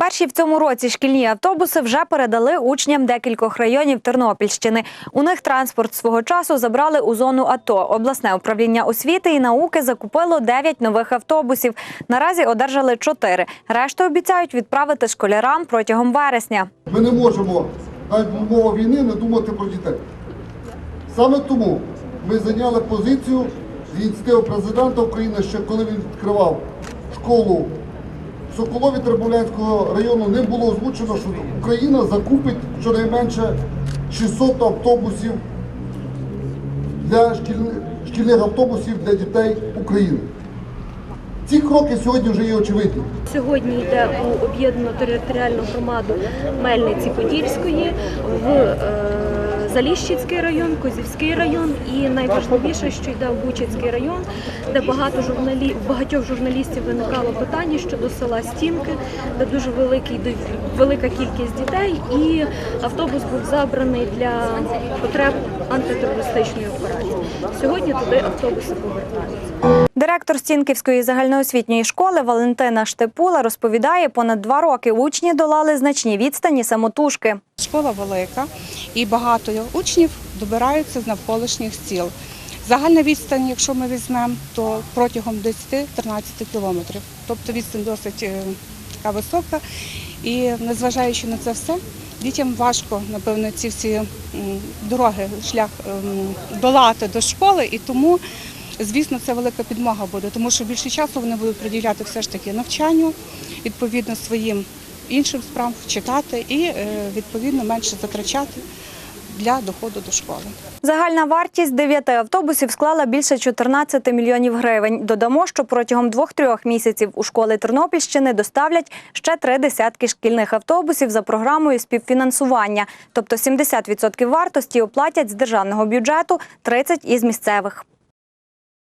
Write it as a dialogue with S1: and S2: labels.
S1: Перші в цьому році шкільні автобуси вже передали учням декількох районів Тернопільщини. У них транспорт свого часу забрали у зону АТО. Обласне управління освіти і науки закупило 9 нових автобусів. Наразі одержали 4. Решту обіцяють відправити школярам протягом вересня.
S2: Ми не можемо, навіть в війни, не думати про дітей. Саме тому ми зайняли позицію з ініціативи президента України, ще коли він відкривав школу Соколові Тербулянського району, ним було озвучено, що Україна закупить щонайменше 600 автобусів для шкільних, шкільних автобусів для дітей України. Ці кроки сьогодні вже є очевидні.
S3: Сьогодні йде у об'єднану територіальну громаду Мельниці Подільської в е, Заліщицький район, Козівський район і найважливіше, що йде в Бучацький район, де багато журналі... багатьох журналістів виникало питання щодо села Стінки, де дуже великий велика кількість дітей, і автобус був забраний для потреб антитерористичної операції. Сьогодні туди автобуси повертаються.
S1: Директор Стінківської загальноосвітньої школи Валентина Штепула розповідає, понад два роки учні долали значні відстані самотужки.
S4: Школа велика і багато учнів добираються з навколишніх сіл. Загальна відстань, якщо ми візьмемо, то протягом 10-13 кілометрів. Тобто відстань досить е, така висока. І незважаючи на це все, дітям важко, напевно, ці всі дороги, шлях ем, долати до школи, і тому, звісно, це велика підмога буде, тому що більше часу вони будуть приділяти все ж таки навчанню, відповідно своїм іншим справам читати і е, відповідно менше затрачати для доходу до школи.
S1: Загальна вартість дев'яти автобусів склала більше 14 мільйонів гривень. Додамо, що протягом двох-трьох місяців у школи Тернопільщини доставлять ще три десятки шкільних автобусів за програмою співфінансування. Тобто 70% вартості оплатять з державного бюджету, 30% – із місцевих.